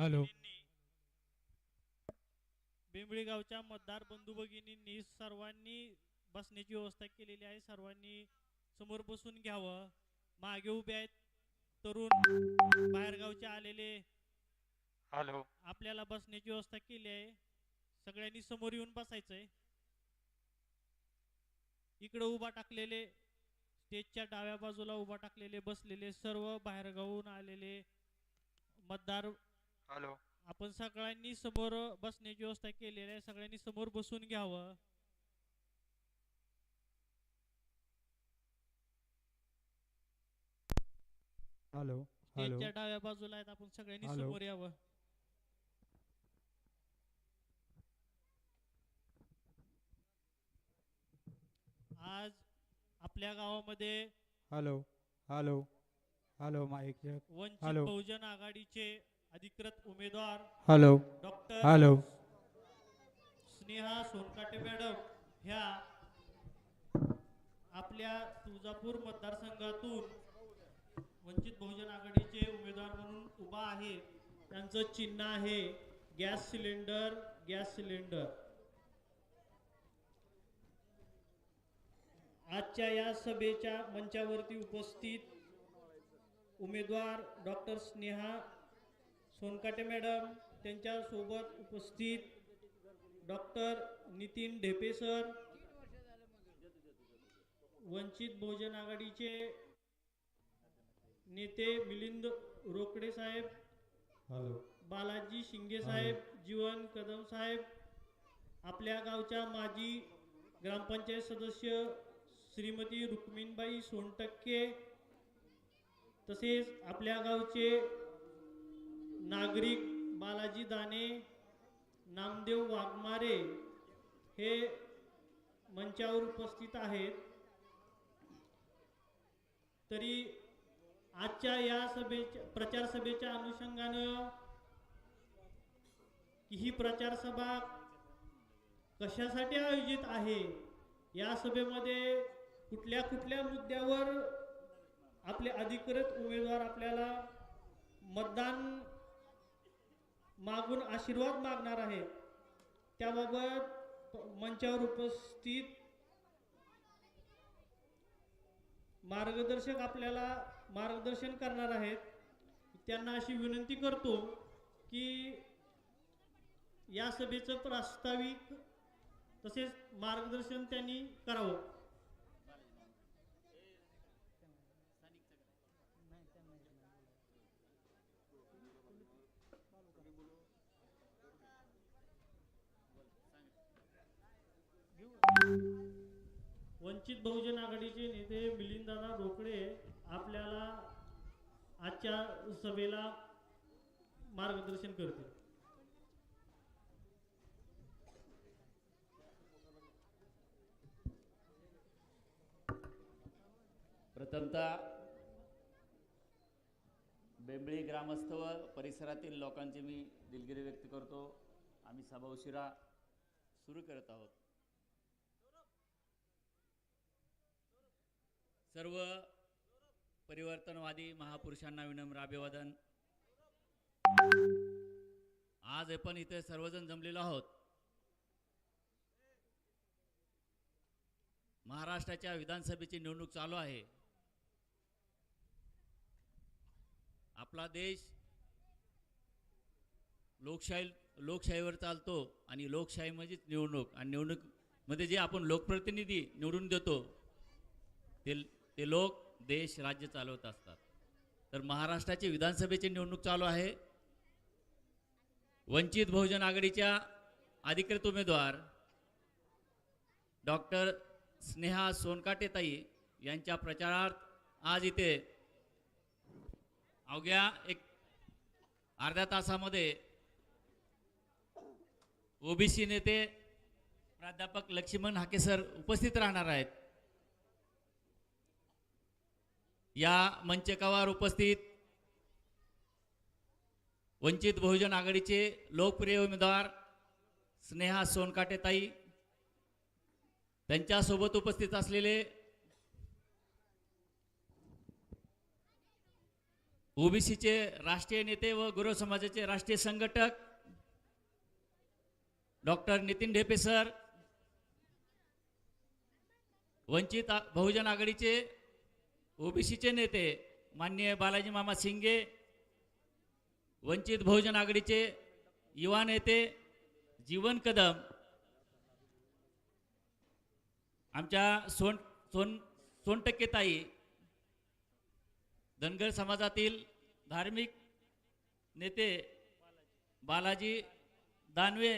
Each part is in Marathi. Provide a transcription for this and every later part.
हॅलो. बेंबळी गावच्या मतदार बंधू भगिनींनी सर्वांनी बसण्याची व्यवस्था केलेली आहे. सर्वांनी समोर बसून घ्यावं. मागे उभे आहेत तरुण बाहेरगावचे आलेले. हॅलो. आपल्याला बसण्याची व्यवस्था केली आहे. सगळ्यांनी समोर येऊन बसायचंय. इकडे उभा टाकलेले स्टेजच्या डाव्या बाजूला उभा टाकलेले बसलेले सर्व बाहेरगावून आलेले मतदार हॅलो. आपण सगळ्यांनी समोर बसण्याची व्यवस्था केलेली आहे. सगळ्यांनी समोर बसून घ्यावं. Hello hello. स्टेजच्या डाव्या बाजूला आहेत. आपण सगळ्यांनी. समोर यावं. आज आपल्या गावामध्ये hello hello. Hello mike. Check Vanchit hello. Bahujan आघाडीचे अधिकृत उमेदवार hello. Doctor hello. Sneha Sonkate madam ह्या आपल्या तुळजापूर मतदारसंघातून वंचित बहुजन आघाडीचे उमेदवार म्हणून उभा आहे. त्यांचं चिन्ह आहे गॅस सिलेंडर गॅस सिलेंडर. आजच्या या सभेच्या मंचावरती उपस्थित उमेदवार डॉक्टर स्नेहा सोनकाटे मॅडम त्यांच्यासोबत उपस्थित डॉक्टर नितीन ढेपे सर वंचित बहुजन आघाडीचे नेते मिलिंद रोकडे साहेब हॅलो. बालाजी शिंगे साहेब जीवन कदम साहेब आपल्या गावच्या माजी ग्रामपंचायत सदस्य श्रीमती रुक्मिणबाई सोनटक्के तसेच आपल्या गावचे नागरिक बालाजी दाने नामदेव वाघमारे हे मंचावर उपस्थित आहेत. तरी आजच्या या सभेच्या प्रचार सभेच्या अनुषंगानं ही प्रचार सभा कशासाठी आयोजित आहे या सभेमध्ये कुठल्या कुठल्या मुद्द्यावर आपले अधिकृत उमेदवार आपल्याला मतदान मागून आशीर्वाद मागणार आहे. त्याबाबत मंचावर उपस्थित मार्गदर्शक आपल्याला मार्गदर्शन करणार आहेत. त्यांना अशी विनंती करतो की या सभेचं प्रास्ताविक तसेच मार्गदर्शन त्यांनी करावं. वंचित बहुजन आघाडीचे नेते मिलिंददादा रोकडे आपल्याला आजच्या सभेला मार्गदर्शन करतील. प्रथमतः बेंबळी ग्रामस्थ व परिसरातील लोकांची मी दिलगिरी व्यक्त करतो. आम्ही सभा उशिरा सुरू करत आहोत. सर्व परिवर्तनवादी महापुरुषांना विनम्र अभिवादन. आज आपण इथे सर्वजण जमलेलो आहोत. महाराष्ट्राच्या विधानसभेची निवडणूक चालू आहे. आपला देश लोकशाही लोकशाहीवर चालतो आणि लोकशाही म्हणजेच निवडणूक आणि निवडणूकमध्ये जे आपण लोकप्रतिनिधी निवडून देतो ते ते लोक देश राज्य चालवत असतात. तर महाराष्ट्राची विधानसभेची निवडणूक चालू आहे. वंचित बहुजन आघाडीच्या अधिकृत उमेदवार डॉक्टर स्नेहा सोनकाटेताई यांच्या प्रचारार्थ आज इथे अवघ्या एक अर्ध्या तासामध्ये ओबीसी नेते प्राध्यापक लक्ष्मण हाके सर उपस्थित राहणार आहेत. या मंचकावर उपस्थित वंचित बहुजन आघाडीचे लोकप्रिय उमेदवार स्नेहा सोनकाटेताई त्यांच्यासोबत उपस्थित असलेले ओबीसीचे राष्ट्रीय नेते व गुरु समाजाचे राष्ट्रीय संघटक डॉक्टर नितीन ढेपे सर वंचित बहुजन आघाडीचे ओबीसीचे नेते माननीय बालाजी मामा सिंगे वंचित बहुजन आघाडीचे युवा नेते जीवन कदम आमच्या सोन सोन सोनटक्के ताई धनगर समाजातील धार्मिक नेते बालाजी दानवे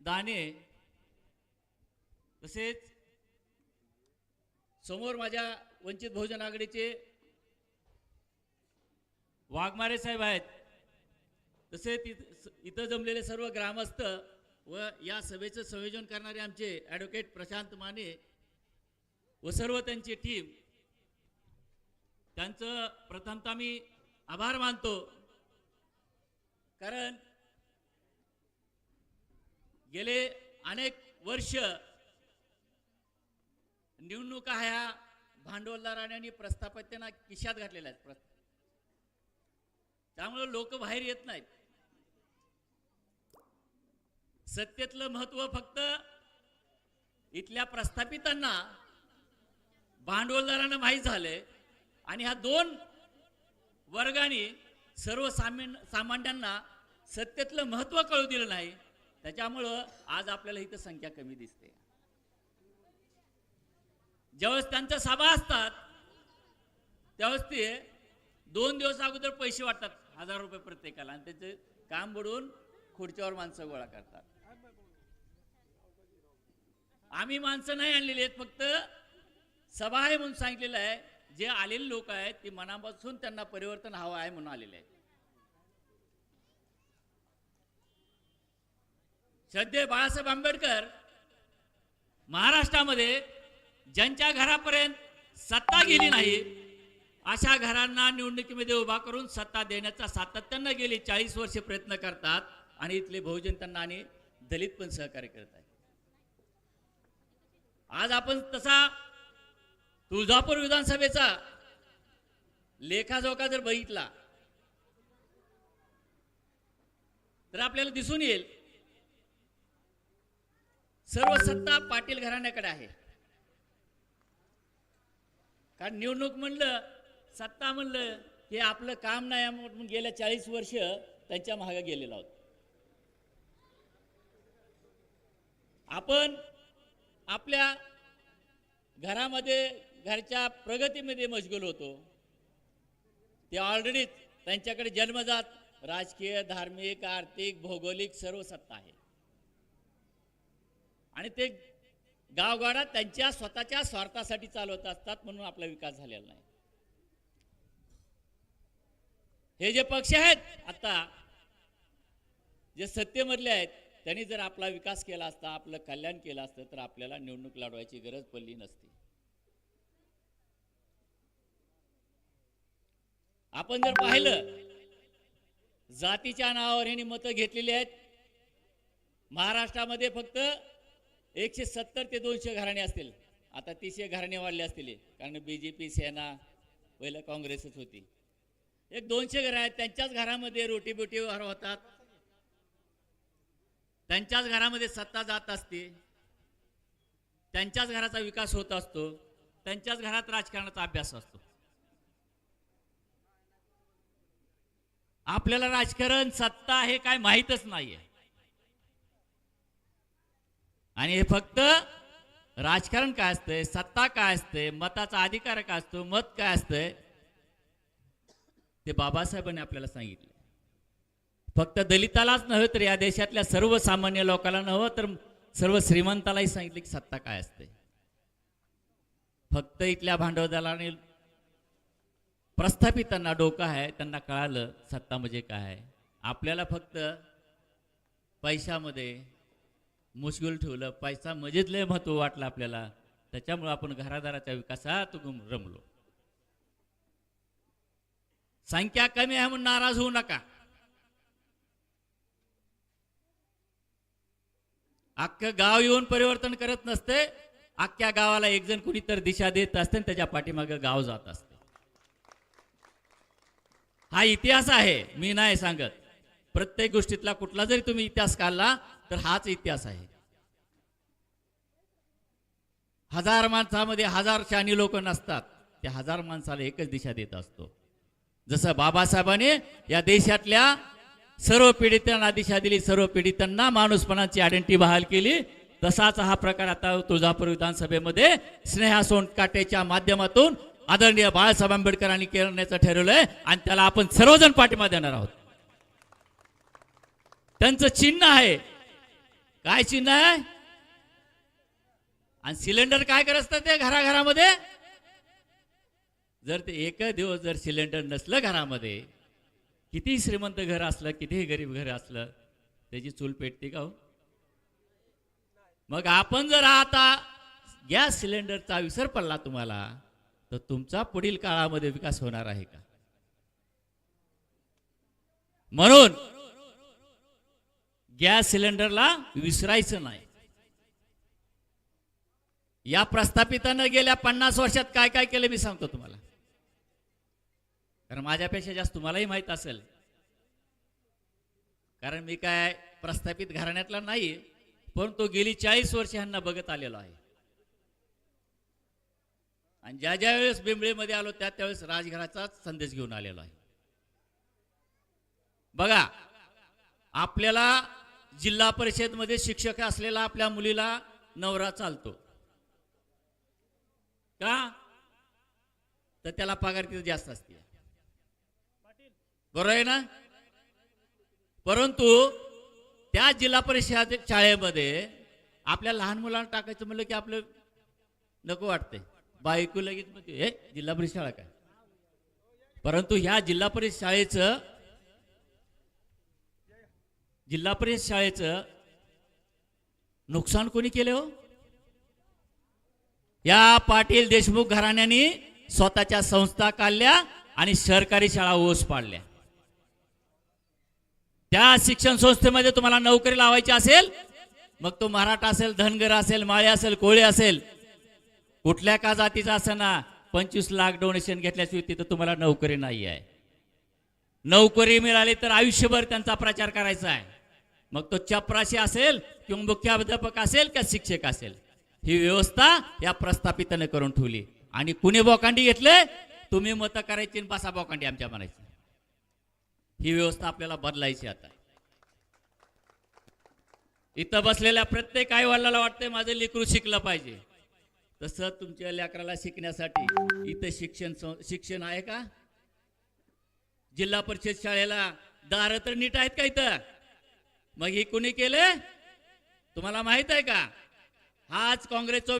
दाने तसेच समोर माझ्या वंचित बहुजन आघाडीचे वाघमारे साहेब आहेत. तसेच इथं जमलेले सर्व ग्रामस्थ व या सभेचं संयोजन करणारे आमचे ॲडव्होकेट प्रशांत माने व सर्व त्यांची टीम त्यांचं प्रथमतः मी आभार मानतो. कारण गेले अनेक वर्ष निवडणुका ह्या भांडवलदाराने आणि प्रस्थापत्यांना किशात घातलेल्या आहेत. त्यामुळं त्यामुळे लोक बाहेर येत नाहीत. सत्तेतलं महत्त्व फक्त इथल्या प्रस्थापितांना भांडवलदारांना माहीत झालंय. आणि ह्या दोन वर्गाने सर्वसामान्य सामान्यांना सत्तेतलं महत्त्व कळू दिलं नाही. त्याच्यामुळं आज आपल्याला इथं संख्या कमी दिसते. ज्यावेळेस त्यांच्या सभा असतात त्यावेळेस ते दोन दिवस अगोदर पैसे वाटतात हजार रुपये प्रत्येकाला. आणि त्याचे काम बुडवून खुर्च्यावर माणसं गोळा करतात. आम्ही माणसं नाही आणलेली आहेत फक्त सभा आहे म्हणून सांगितलेलं आहे. जे आलेले लोक आहेत ते मनापासून त्यांना परिवर्तन हवं आहे म्हणून आलेले आहेत. श्रद्धे बाळासाहेब आंबेडकर महाराष्ट्रामध्ये ज्यांच्या घरापर्यंत सत्ता गेली नाही अशा घरांना निवडणुकीमध्ये उभा करून सत्ता देण्याचा सातत्यानं गेली चाळीस वर्षे प्रयत्न करतात आणि इथले बहुजन त्यांना आणि दलित पण सहकार्य करत आहेत. आज आपण तसा तुळजापूर विधानसभेचा लेखाजोखा जर बघितला तर आपल्याला दिसून येईल सर्व सत्ता पाटील घराण्याकडे आहे. कारण निवडणूक म्हणलं सत्ता म्हणलं हे आपलं काम नाही म्हणून गेल्या चाळीस वर्ष त्यांच्या मागे गेलेलो आहोत. आपण आपल्या घरामध्ये घरच्या प्रगतीमध्ये मशगूल होतो. ते ऑलरेडीच त्यांच्याकडे जन्मजात राजकीय धार्मिक आर्थिक भौगोलिक सर्व सत्ता आहे. आणि ते गावगाडा त्यांच्या स्वतःच्या स्वार्थासाठी चालवत असतात म्हणून आपला विकास झालेला नाही. हे जे पक्ष आहेत आता जे सत्तेमधले आहेत त्यांनी जर आपला विकास केला असता आपलं कल्याण केलं असतं तर आपल्याला निवडणूक लढवायची गरज पडली नसती. आपण जर पाहिलं जातीच्या नावावर यांनी मतं घेतलेली आहेत. महाराष्ट्रामध्ये फक्त एकशे सत्तर ते दोनशे घराणे असतील. आता तीसशे घराणे वाढले असतील. कारण बी जे पी सेना पहिलं काँग्रेसच होती. एक दोनशे घर आहेत. त्यांच्याच घरामध्ये रोटी बोटी व्यवहार होतात. त्यांच्याच घरामध्ये सत्ता जात असते. त्यांच्याच घराचा विकास होत असतो. त्यांच्याच घरात राजकारणाचा अभ्यास असतो. आपल्याला राजकारण सत्ता हे काय माहीतच नाहीये. आणि हे फक्त राजकारण काय असतंय? सत्ता काय असते मताचा अधिकार काय असतो? मत काय असतंय? ते बाबासाहेबांनी आपल्याला सांगितलं. फक्त दलितालाच नव्हे तर या देशातल्या सर्वसामान्य लोकांना नव्हं तर सर्व श्रीमंतालाही सांगितलं की सत्ता काय असते. फक्त इथल्या भांडवलदाराने प्रस्थापितांना डोकं आहे त्यांना कळालं सत्ता म्हणजे काय आहे. आपल्याला फक्त पैशामध्ये मुश्किल ठेवलं पैसा मजेत लय महत्त्व वाटलं आपल्याला. त्याच्यामुळे आपण घरादाराच्या विकासात रमलो. संख्या कमी आहे म्हणून नाराज होऊ नका. अख्खं गाव येऊन परिवर्तन करत नसते अख्ख्या गावाला एक जण कुणी तर दिशा देत असते आणि त्याच्या पाठीमागे गाव जात असते. हा इतिहास आहे मी नाही सांगत. प्रत्येक गोष्टीतला कुठला जरी तुम्ही इतिहास काढला तर हाच इतिहास आहे. हजार माणसामध्ये हजार शानी लोक नसतात. त्या हजार माणसाला एकच दिशा देत असतो. जसं बाबासाहेबांनी या देशातल्या सर्व पीडितांना दिशा दिली सर्व पीडितांना माणूसपणाची आयडेंटिटी बहाल केली तसाच हा प्रकार आता तुळजापूर विधानसभेमध्ये स्नेहा सोनकाटेच्या माध्यमातून आदरणीय बाळासाहेब आंबेडकरांनी करण्याचं ठरवलंय आणि त्याला आपण सर्वजण पाठिंबा देणार आहोत. त्यांचं चिन्ह आहे काय चिन्ह आहे? आणि सिलेंडर काय करत असतं ते घराघरामध्ये? जर ते एक दिवस जर सिलेंडर नसलं घरामध्ये किती श्रीमंत घर असलं कितीही गरीब घर असलं त्याची चूल पेटते का हो? मग आपण जर आता गॅस सिलेंडरचा विसर पडला तुम्हाला तर तुमचा पुढील काळामध्ये विकास होणार आहे का? म्हणून गॅस सिलेंडरला विसरायचं नाही. या प्रस्थापितानं गेल्या पन्नास वर्षात काय काय केलं मी सांगतो तुम्हाला. कारण माझ्यापेक्षा जास्त तुम्हालाही माहीत असेल. कारण मी काय प्रस्थापित घराण्यातला नाही पण तो गेली चाळीस वर्ष ह्यांना बघत आलेलो आहे. आणि ज्या ज्या वेळेस बिंबळीमध्ये आलो त्या त्यावेळेस राजघराचाच संदेश घेऊन आलेलो आहे. बघा आपल्याला जिल्हा परिषदमध्ये शिक्षक असलेला आपल्या मुलीला नवरा चालतो. का? तर त्याला पगार किती जास्त असते. बरोबर आहे ना? परंतु त्या जिल्हा परिषद शाळेमध्ये आपल्या लहान मुलांना टाकायचं म्हणलं की आपलं नको वाटतंय. बायको लगेच म्हणते हे जिल्हा परिषद शाळा काय? परंतु ह्या जिल्हा परिषद शाळेचं जिल्हा परिषद शाळेचं नुकसान कोणी केलं हो? या पाटील देशमुख घराण्याने स्वतःच्या संस्था काढल्या आणि सरकारी शाळा ओस पाडल्या. त्या शिक्षण संस्थेमध्ये तुम्हाला नोकरी लावायची असेल मग तो मराठा असेल धनगर असेल माळे असेल कोळी असेल कुठल्या का जातीचा असेल ना पंचवीस लाख डोनेशन घेतल्याशिवाय तिथं तुम्हाला नोकरी नाही आहे नोकरी मिळाली तर आयुष्यभर त्यांचा प्रचार करायचा आहे. मग तो चपराशी असेल किंवा मुख्याध्यापक असेल किंवा शिक्षक असेल? ही व्यवस्था या प्रस्थापिताने करून ठेवली. आणि कुणी बोकांडी घेतले? तुम्ही मतं करायची बसा बोकांडी आमच्या म्हणायची ही व्यवस्था आपल्याला बदलायची आता. इथं बसलेल्या प्रत्येक आई वडिलाला वाटतंय माझं लेकरू शिकलं पाहिजे. तसं तुमच्या लेकराला शिकण्यासाठी इथं शिक्षण शिक्षण आहे का? जिल्हा परिषद शाळेला दार तर नीट आहेत का इथं? मग हे कुणी केले? तुम्हाला माहीत आहे का? हाच काँग्रेसचा